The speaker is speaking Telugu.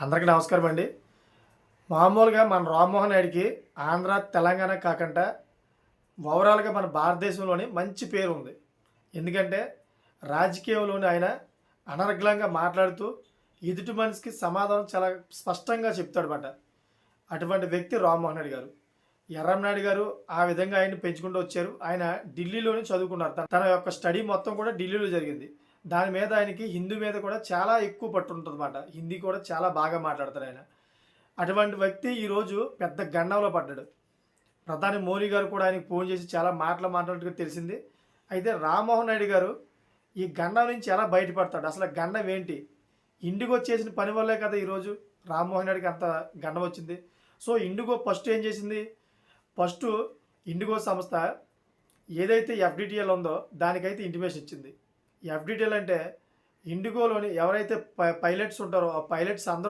అందరికీ నమస్కారం అండి. మామూలుగా మన రామ్మోహన్ నాయుడికి ఆంధ్ర తెలంగాణ కాకుండా ఓవరాల్గా మన భారతదేశంలోని మంచి పేరు ఉంది. ఎందుకంటే రాజకీయంలోని ఆయన అనర్గళంగా మాట్లాడుతూ ఎదుటి మనిషికి సమాధానం చాలా స్పష్టంగా చెప్తాడనమాట అటువంటి వ్యక్తి రామ్మోహన్ నాయుడు గారు. ఎర్రంనాయుడు గారు ఆ విధంగా ఆయన్ని పెంచుకుంటూ వచ్చారు. ఆయన ఢిల్లీలోనే చదువుకున్నారు. తన యొక్క స్టడీ మొత్తం కూడా ఢిల్లీలో జరిగింది. దాని మీద ఆయనకి హిందీ మీద కూడా చాలా ఎక్కువ పట్టు ఉంటుంది అనమాట హిందీ కూడా చాలా బాగా మాట్లాడతాడు ఆయన. అటువంటి వ్యక్తి ఈరోజు పెద్ద గండంలో పడ్డాడు. ప్రధాని మోడీ గారు కూడా ఆయనకు ఫోన్ చేసి చాలా మాటలు మాట్లాడినట్టుగా తెలిసింది. అయితే రామ్మోహన్ నాయుడు గారు ఈ గండం నుంచి ఎలా బయటపడతాడు? అసలు గండం ఏంటి? ఇండిగో చేసిన పని వల్లే కదా ఈరోజు రామ్మోహన్ నాయుడికి అంత గండం వచ్చింది. సో ఇండిగో ఫస్ట్ ఏం చేసింది? ఫస్ట్ ఇండిగో సంస్థ ఏదైతే ఎఫ్డిటిఎల్ ఉందో దానికైతే ఇంటిమేషన్ ఇచ్చింది. ఎఫ్డిటిఎల్ అంటే ఇండిగోలోని ఎవరైతే పై పైలట్స్ ఉంటారో ఆ పైలట్స్ అందరూ